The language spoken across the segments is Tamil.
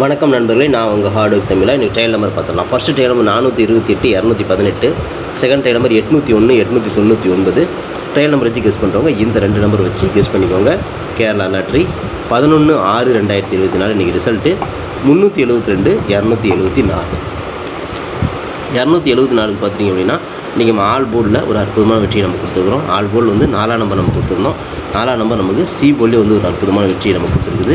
வணக்கம் நண்பர்களே நான் உங்கள் ஹார்ட் ஒர்க் தமிழா. இன்றைக்கி ட்ரையல் நம்பர் பார்த்துடலாம். ஃபஸ்ட்டு ட்ரையல் நம்பர் நானூற்றி இருபத்தி எட்டு இரநூத்தி பதினெட்டு செகண்ட் ட்ரையல் நம்பர் எட்நூற்றி ஒன்று எட்நூற்றி தொண்ணூற்றி ஒன்பது. ட்ரையல் நம்பர் வச்சு கெஸ் பண்ணுறவங்க இந்த ரெண்டு நம்பர் வச்சு கெஸ் பண்ணிக்கோங்க. கேரளா லாட்ரி பதினொன்று ஆறு ரெண்டாயிரத்தி இருபத்தி நாலு இன்றைக்கி ரிசல்ட்டு முந்நூற்றி எழுபத்தி ரெண்டு இரநூத்தி எழுபத்தி நாலு. இரநூத்தி எழுபத்தி நாலுக்கு பார்த்துட்டிங்க அப்படின்னா இன்றைக்கி நம்ம ஆல் போர்டில் ஒரு அற்புதமான வெற்றியை நம்ம கொடுத்துருக்குறோம். ஆல் போர்டில் வந்து நாலாம் நம்பர் நம்ம கொடுத்துருந்தோம். நாலாம் நம்பர் நமக்கு சி போர்ட்லேயே வந்து ஒரு அற்புதமான வெற்றியை நம்ம கொடுத்துருக்குது.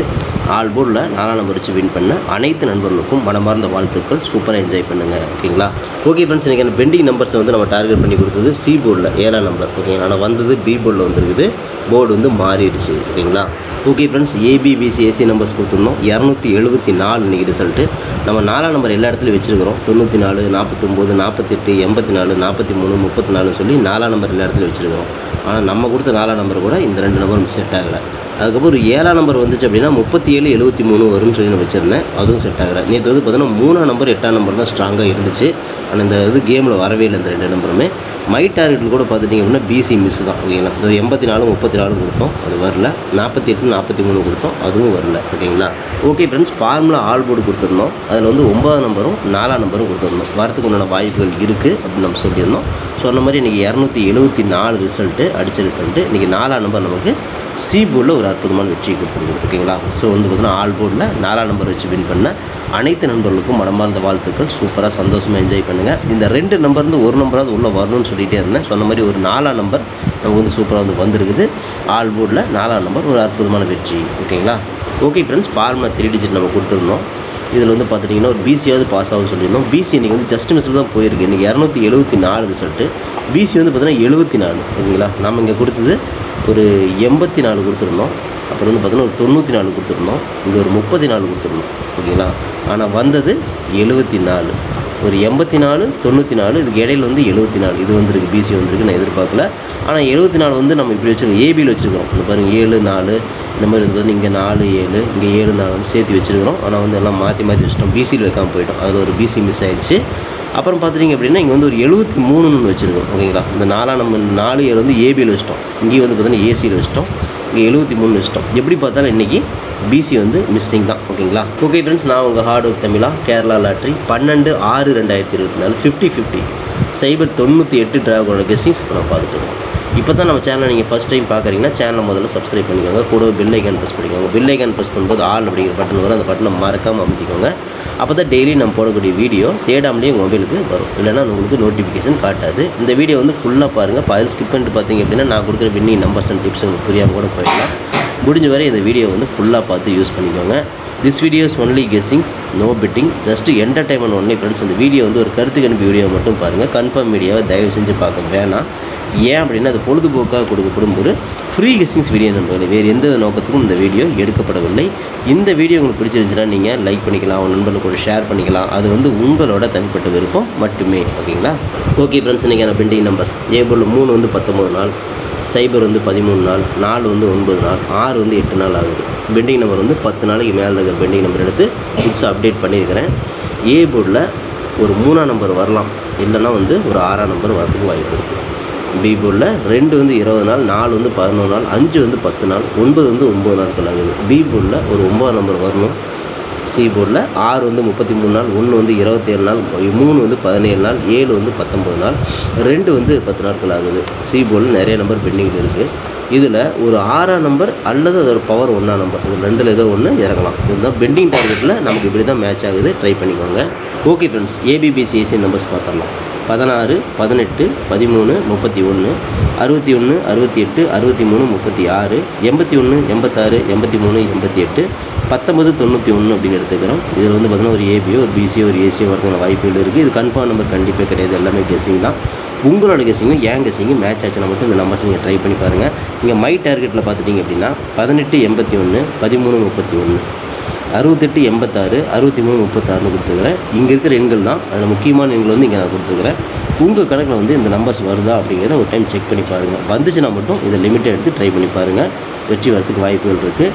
ஆல் போர்டில் நாலாம் நம்பர் வச்சு வின் பண்ண அனைத்து நண்பர்களுக்கும் மனமார்ந்த வாழ்த்துக்கள். சூப்பராக என்ஜாய் பண்ணுங்கள் ஓகேங்களா? ஓகே ஃப்ரெண்ட்ஸ் இன்றைக்கி அந்த பெண்டிங் நம்பர்ஸை வந்து நம்ம டார்கெட் பண்ணி கொடுத்தது சி போர்டில் ஏழாம் நம்பர் ஓகேங்களா ஆனால் வந்தது பி போர்டில் வந்துருக்குது. போர்டு வந்து மாறிடுச்சு. ஓகேங்களா? Okay friends ABBC AC numbers கொடுத்துருந்தோம். இரநூத்தி எழுபத்தி நாலு இன்றைக்கி ரிசல்ட்டு நம்ம நாலாம் நம்பர் எல்லா இடத்துலையும் வச்சுருக்கிறோம். தொண்ணூற்றி நாலு நாற்பத்தொம்போது நாற்பத்தெட்டு எண்பத்தி நாலு நாற்பத்தி மூணு முப்பத்தி நாலு சொல்லி நாலாம் நம்பர் எல்லா இடத்துலையும் வச்சுருக்கிறோம். ஆனால் நம்ம கொடுத்த நாலாம் நம்பர் கூட இந்த ரெண்டு நம்பரும் செட் ஆகலை. அதுக்கப்புறம் ஒரு ஏழாம் நம்பர் வந்துச்சு அப்படின்னா முப்பத்தி ஏழு எழுபத்தி மூணு வரும்னு சொல்லி நான் வச்சுருந்தேன். அதுவும் செட் ஆகலை. நேற்று வந்து பார்த்தீங்கன்னா மூணாம் நம்பர் எட்டாம் நம்பர் தான் ஸ்ட்ராங்காக இருந்துச்சு. ஆனால் இந்த இது கேமில் வரவே இல்லை இந்த ரெண்டு நம்பருமே. மை டார்கெட்டில் கூட பார்த்துட்டிங்க அப்படின்னா பிசி மிஸ் தான். ஓகேங்களா ஒரு எண்பத்தி நாலு முப்பத்தி நாலு கொடுத்தோம். அது வரல. நாற்பத்தி எட்டு நாற்பத்தி மூணு கொடுத்தோம். அதுவும் வரல. ஓகேங்களா okay friends formula all board கொடுத்துருந்தோம். அதில் வந்து ஒன்பதாம் நம்பரும் நாலாம் நம்பரும் கொடுத்துருந்தோம். வரத்துக்கு உண்டான வாய்ப்புகள் இருக்குது அப்படின்னு நம்ம சொல்லியிருந்தோம். சொன்ன மாதிரி இன்றைக்கி இரநூத்தி எழுபத்தி நாலு ரிசல்ட்டு அடித்த ரிசல்ட்டு இன்றைக்கி நாலாம் நம்பர் நமக்கு சி போர்டில் ஒரு அற்புதமான வெற்றியை கொடுத்துருக்குது ஓகேங்களா? ஸோ வந்து பார்த்தீங்கன்னா ஆல் போர்டில் நாலாம் நம்பர் வச்சு வின் பண்ண அனைத்து நண்பர்களுக்கும் மனமார்ந்த வாழ்த்துக்கள். சூப்பராக சந்தோஷமாக என்ஜாய் பண்ணுங்கள் இந்த ரெண்டு நம்பர்ந்து ஒரு நம்பராவது உள்ளே வரணும்னு சொல்லிகிட்டே இருந்தேன். சொன்ன மாதிரி ஒரு நாலாம் நம்பர் நமக்கு வந்து சூப்பராக வந்து வந்திருக்குது. ஆல் போர்டில் நாலாம் நம்பர் ஒரு அற்புதமான வெற்றி. ஓகேங்களா? Okay friends formula three digit நம்ம கொடுத்துருந்தோம் இதில் வந்து பார்த்துட்டிங்கன்னா ஒரு பிசியாவது பாஸ் ஆகும்னு சொல்லியிருந்தோம். பிசி இன்றைக்கி வந்து ஜஸ்ட் மிஸ்ஸில் தான் போயிருக்கு. இன்றைக்கி இரநூத்தி எழுபத்தி நாலு ரிசல்ட்டு பிசி வந்து பார்த்தீங்கன்னா எழுபத்தி நாலு. ஓகேங்களா? நம்ம இங்கே கொடுத்தது ஒரு எண்பத்தி நாலு கொடுத்துருந்தோம். அப்புறம் வந்து பார்த்தீங்கன்னா ஒரு தொண்ணூற்றி நாலு கொடுத்துருந்தோம் இங்கே ஒரு முப்பத்தி நாலு கொடுத்துருந்தோம் ஓகேங்களா? ஆனால் வந்தது எழுபத்தி நாலு. ஒரு எண்பத்தி நாலு தொண்ணூற்றி நாலு இதுக்கு இடையில வந்து எழுபத்தி நாலு. இது வந்திருக்கு பிசி வந்திருக்கு நான் எதிர்பார்க்கல. ஆனால் எழுபத்தி நாலு வந்து நம்ம இப்படி வச்சுருக்கோம். ஏபியில் வச்சுருக்கோம் இந்த பாருங்கள் ஏழு நாலு இந்த மாதிரி வந்து இங்கே நாலு ஏழு இங்கே ஏழு நாலுன்னு சேர்த்து வச்சுருக்கிறோம். ஆனால் வந்து எல்லாம் மாற்றி மாற்றி வச்சுட்டோம். பிசியில் வைக்காமல் போயிட்டோம். அதில் ஒரு பிசி மிஸ் ஆகிடுச்சு அப்புறம் பார்த்துட்டிங்க அப்படின்னா இங்கே வந்து ஒரு எழுபத்தி மூணுன்னு வச்சுருக்கோம் ஓகேங்களா? இந்த நாலாம் நம்ம நாலு ஏழு வந்து ஏபியில் வச்சிட்டோம். இங்கேயும் வந்து பார்த்திங்கன்னா ஏசியில் வச்சிட்டோம். இங்கே எழுபத்தி மூணு இஷ்டம். எப்படி பார்த்தாலும் இன்றைக்கி பிசி வந்து மிஸ்ஸிங் தான். ஓகேங்களா? ஓகே ஃப்ரெண்ட்ஸ் நான் உங்கள் ஹார்ட் ஒர்க் தமிழா கேரளா லாட்ரி பன்னெண்டு ஆறு ரெண்டாயிரத்தி இருபத்தி நாலு ஃபிஃப்டி ஃபிஃப்டி சைபர் தொண்ணூற்றி எட்டு டிராகோட கெஸ்டிங்ஸ் இப்போ நான் பார்த்துட்டு இருக்கோம் இப்போ தான் நம்ம சேனலை நீங்கள் ஃபஸ்ட் டைம் பார்க்குறீங்கன்னா சேனலை முதல்ல சப்ஸ்கிரைப் பண்ணிக்கோங்க. கூட பெல் ஐக்கான் ப்ரெஸ் பண்ணிக்கோங்க. பெல் ஐக்கான் ப்ரெஸ் பண்ணும்போது ஆல் அப்படிங்கிற பட்டன் வரும். அந்த பட்டனை மறக்காமல் அமைத்திக்கோங்க. அப்போ தான் டெய்லி நம்ம போடக்கூடிய வீடியோ தேடாமலே உங்கள் மொபைலுக்கு வரும். இல்லைனா உங்களுக்கு நோட்டிஃபிகேஷன் காட்டாது. இந்த வீடியோ வந்து ஃபுல்லாக பாருங்கள் பதில் ஸ்கிப் பண்ணிட்டு பார்த்தீங்க அப்படின்னா நான் கொடுக்குற வின்னிங் நம்பர்ஸ் அண்ட் டிப்ஸ் உங்களுக்கு புரியாமல் கூட போயிடலாம். முடிஞ்ச வரை இந்த வீடியோ வந்து ஃபுல்லாக பார்த்து யூஸ் பண்ணிக்கோங்க. This videos only guessings no betting just entertainment only friends இந்த வீடியோ வந்து ஒரு கருத்து கணிப்பு வீடியோ மட்டும் பாருங்கள் கன்ஃபார்ம் வீடியோவை தயவு செஞ்சு பார்க்க வேணாம். ஏன் அப்படின்னா அது பொழுதுபோக்காக கொடுக்கப்படும் ஒரு ஃப்ரீ கெஸ்டிங்ஸ் வீடியோ நண்பர்களே வேறு எந்த நோக்கத்துக்கும் இந்த வீடியோ எடுக்கப்படவில்லை. இந்த வீடியோ உங்களுக்கு பிடிச்சிருந்துச்சுன்னா நீங்கள் லைக் பண்ணிக்கலாம் உங்கள் நண்பர்களுக்கு கூட ஷேர் பண்ணிக்கலாம். அது வந்து உங்களோட தனிப்பட்ட விருப்பம் மட்டுமே ஓகேங்களா ஓகே ஃப்ரெண்ட்ஸ் இன்றைக்கான பெண்டிங் நம்பர்ஸ் ஏபிள் மூணு வந்து பத்தொம்பது நாள். சைபர் வந்து பதிமூணு நாள் நாலு வந்து ஒன்பது நாள் ஆறு வந்து எட்டு நாள் ஆகுது. பெண்டிங் நம்பர் வந்து பத்து நாளைக்கு மேலே இருக்கிற பெண்டிங் நம்பர் எடுத்து புதுசாக அப்டேட் பண்ணியிருக்கிறேன். ஏ போர்டில் ஒரு மூணாம் நம்பர் வரலாம். இல்லைன்னா வந்து ஒரு ஆறாம் நம்பர் வரதுக்கு வாய்ப்பு இருக்குது பி போர்டில் ரெண்டு வந்து இருபது நாள் நாலு வந்து பதினொன்று நாள் அஞ்சு வந்து பத்து நாள் ஒன்பது வந்து ஒம்பது நாட்கள் ஆகுது. பி போர்டில் ஒரு ஒம்பது நம்பர் வரணும். சி போர்டில் ஆறு வந்து முப்பத்தி மூணு நாள் ஒன்று வந்து இருபத்தேழு நாள் மூணு வந்து பதினேழு நாள் ஏழு வந்து பத்தொம்பது நாள் ரெண்டு வந்து பத்து நாட்கள் ஆகுது. சி போர்டில் நிறைய நம்பர் பெண்டிங்கில் இருக்குது இதில் ஒரு ஆறாம் நம்பர் அல்லது அதோட பவர் ஒன்றாம் நம்பர் இது ரெண்டில் ஏதோ ஒன்று இறங்கலாம். இதுதான் பெண்டிங் டார்கெட்டில் நமக்கு இப்படி தான் மேட்ச் ஆகுது. ட்ரை பண்ணிக்கோங்க. ஓகே ஃப்ரெண்ட்ஸ் ஏபிபிசிஎஸ்சி நம்பர்ஸ் பார்த்துடலாம். பதினாறு பதினெட்டு பதிமூணு முப்பத்தி ஒன்று அறுபத்தி ஒன்று அறுபத்தி எட்டு அறுபத்தி மூணு முப்பத்தி ஆறு எண்பத்தி ஒன்று எண்பத்தாறு எண்பத்தி மூணு எண்பத்தி எட்டு பத்தொம்பது தொண்ணூற்றி ஒன்று அப்படின்னு எடுத்துக்கிறோம். இதில் வந்து பார்த்தீங்கன்னா ஒரு ஏபியோ ஒரு பிசியோ ஒரு ஏசியோ வரதுக்கான வாய்ப்புகள் இருக்குது இது கன்ஃபார்ம் நம்பர் கண்டிப்பாக கிடையாது. எல்லாமே கெஸிங் தான். உங்களோட கெஸிங்கும் ஏன் கெஸிங்கும் மேட்ச் ஆச்சுன்னா மட்டும் இந்த நம்பர்ஸ் நீங்கள் ட்ரை பண்ணி பாருங்கள் நீங்கள் மை டார்கெட்டில் பார்த்துட்டிங்க அப்படின்னா பதினெட்டு எண்பத்தி ஒன்று பதிமூணு முப்பத்தி ஒன்று அறுபத்தெட்டு எண்பத்தாறு அறுபத்தி மூணு முப்பத்தாறுன்னு கொடுத்துக்கிறேன் இங்கே இருக்கிற எண்கள் தான். அதில் முக்கியமான எண்கள் வந்து இங்கே நான் கொடுத்துக்கிறேன் உங்கள் கணக்கில் வந்து இந்த நம்பர்ஸ் வருதா அப்படிங்கிறத ஒரு டைம் செக் பண்ணி பாருங்கள் வந்துச்சுன்னா மட்டும் இதை லிமிட்டை எடுத்து ட்ரை பண்ணி பாருங்கள் வெற்றி வரத்துக்கு வாய்ப்புகள் இருக்குது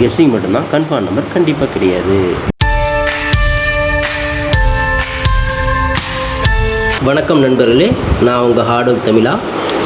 கெஸ்ஸிங் மட்டும்தான். கன்ஃபார்ம் நம்பர் கண்டிப்பாக கிடையாது. வணக்கம் நண்பர்களே. நான் உங்கள் ஹார்ட் ஒர்க் தமிழா.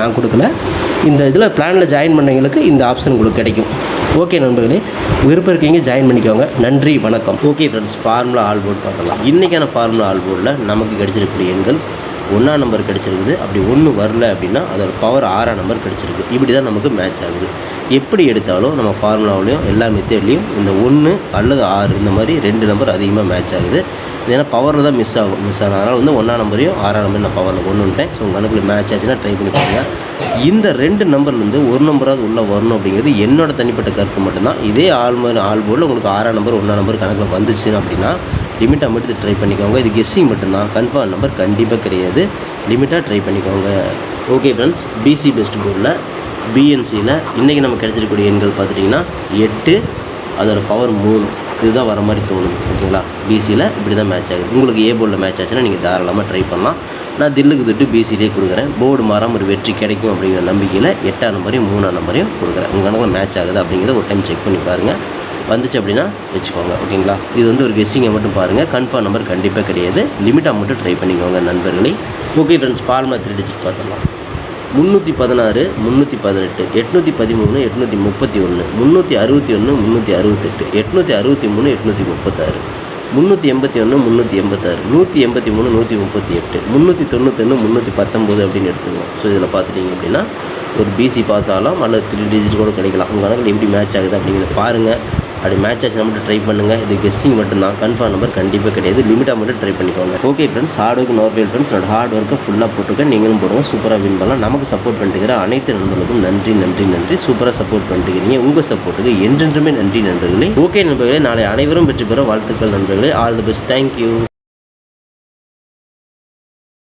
நான் கொடுக்கல. இந்த இதில் பிளானில் ஜாயின் பண்ணவங்களுக்கு இந்த ஆப்ஷன் உங்களுக்கு கிடைக்கும். ஓகே நண்பர்களே. விருப்பம் இருக்கீங்க ஜாயின் பண்ணிக்கோங்க. நன்றி வணக்கம். Okay friends formula all board பார்க்கலாம். இன்றைக்கான ஃபார்முலா ஆல் போர்டில் நமக்கு கிடைச்சிருக்கக்கூடிய எண்கள் ஒன்றாம் நம்பர் கிடச்சிருக்குது. அப்படி ஒன்று வரல அப்படின்னா அதோட பவர் ஆறாம் நம்பர் கிடச்சிருக்கு. இப்படி தான் நமக்கு மேட்ச் ஆகுது. எப்படி எடுத்தாலும் நம்ம ஃபார்முலாவிலையும் எல்லா மெத்தேட்லேயும் இந்த ஒன்று அல்லது ஆறு இந்த மாதிரி ரெண்டு நம்பர் அதிகமாக மேட்ச் ஆகுது. ஏன்னா பவரில் தான் மிஸ் ஆகும் மிஸ் ஆகும். அதனால் வந்து ஒன்றாம் நம்பரையும் ஆறாம் நம்பரையும் நான் பவரில் கொண்டு வந்துட்டேன். ஸோ உங்கள் கணக்கில் மேட்ச் ஆச்சுன்னா ட்ரை பண்ணி பாருங்கள் இந்த ரெண்டு நம்பர்லேருந்து ஒரு நம்பராவது உள்ளே வரணும் அப்படிங்கிறது என்னோட தனிப்பட்ட கருத்து மட்டும்தான். இதே ஆள் மாதிரி ஆள் போர்டில் உங்களுக்கு ஆறாம் நம்பர் ஒன்றாம் நம்பர் கணக்கில் வந்துச்சு அப்படின்னா லிமிட்டாக மட்டும் ட்ரை பண்ணிக்கோங்க. இது கெஸ்ஸிங் மட்டும்தான். கன்ஃபார்ம் நம்பர் கண்டிப்பாக கிடையாது. லிமிட்டாக ட்ரை பண்ணிக்கோங்க. ஓகே ஃப்ரெண்ட்ஸ் பிசி பெஸ்ட் போர்டில் பிஎன்சியில் இன்றைக்கி நம்ம கிடச்சிருக்கக்கூடிய எண்கள் பார்த்துட்டிங்கன்னா எட்டு அதோடய பவர் மூணு. இதுதான் வர மாதிரி தோணுது ஓகேங்களா? பிசியில் இப்படி தான் மேட்ச் ஆகுது. உங்களுக்கு ஏ போர்டில் மேட்ச் ஆச்சுன்னா நீங்கள் தாராளமாக ட்ரை பண்ணலாம். நான் தில்லுக்கு தொட்டு பிசிலேயே கொடுக்குறேன். போர்டு மாறாமல் ஒரு வெற்றி கிடைக்கும் அப்படிங்கிற நம்பிக்கையில் எட்டாம் நம்பரையும் மூணாம் நம்பரையும் கொடுக்குறேன். உங்கள் கணக்கில் மேட்ச் ஆகுது அப்படிங்கிறத ஒரு டைம் செக் பண்ணி பாருங்கள் வந்துச்சு அப்படின்னா வச்சுக்கோங்க ஓகேங்களா? இது வந்து ஒரு கெஸ்ஸிங்கை மட்டும் பாருங்கள் கன்ஃபார்ம் நம்பர் கண்டிப்பாக கிடையாது. லிமிட்டாக மட்டும் ட்ரை பண்ணிக்கோங்க நண்பர்களே. ஓகே ஃப்ரெண்ட்ஸ் பால் த்ரீ டிஜிட் பார்த்துடலாம். முந்நூற்றி பதினாறு முந்நூற்றி பதினெட்டு எட்நூற்றி பதிமூணு எட்நூற்றி முப்பத்தி ஒன்று முந்நூற்றி அறுபத்தி ஒன்று முந்நூற்றி அறுபத்தெட்டு எட்நூற்றி அறுபத்தி மூணு எட்நூற்றி முப்பத்தாறு முந்நூற்றி எண்பத்தி ஒன்று முந்நூற்றி எண்பத்தாறு நூற்றி எண்பத்தி மூணு நூற்றி முப்பத்தி எட்டு முந்நூற்றி தொண்ணூத்தொன்று முந்நூற்றி பத்தொம்போது அப்படின்னு எடுத்துக்கலாம் ஸோ இதில் பார்த்துட்டிங்க அப்படின்னா ஒரு பிசி பாஸ் ஆகலாம் அல்லது த்ரீ டிஜிட் கூட கிடைக்கலாம். உங்கள் கணக்கில் எப்படி மேட்ச் ஆகுது அப்படிங்கிறத பாருங்கள் அப்படி மேட்ச் ஆச்சுன்னா மட்டும் ட்ரை பண்ணுங்கள் இது கெஸ்டிங் மட்டும்தான். கன்ஃபார்ம் நம்பர் கண்டிப்பாக கிடையாது. லிமிட்டாக மட்டும் ட்ரை பண்ணிக்கோங்க. ஓகே ஃப்ரெண்ட்ஸ் ஹார்ட் ஒர்க் நோர் ஃப்ரெண்ட்ஸ் என்னோட ஹார்ட் ஒர்க்கை ஃபுல்லாக போட்டுருக்கேன். நீங்களும் போடுங்க. சூப்பராக வின் பண்ணலாம். நமக்கு சப்போர்ட் பண்ணிட்டுக்கிற அனைத்து நண்பர்களுக்கும் நன்றி நன்றி நன்றி. சூப்பராக சப்போர்ட் பண்ணிட்டுக்கிறீங்க உங்கள் சப்போர்ட்டுக்கு என்றென்றுமே நன்றி நண்பர்களே ஓகே நண்பர்களே. நாளை அனைவரும் வெற்றி பெற வாழ்த்துக்கள் நண்பர்களே. All the best thank you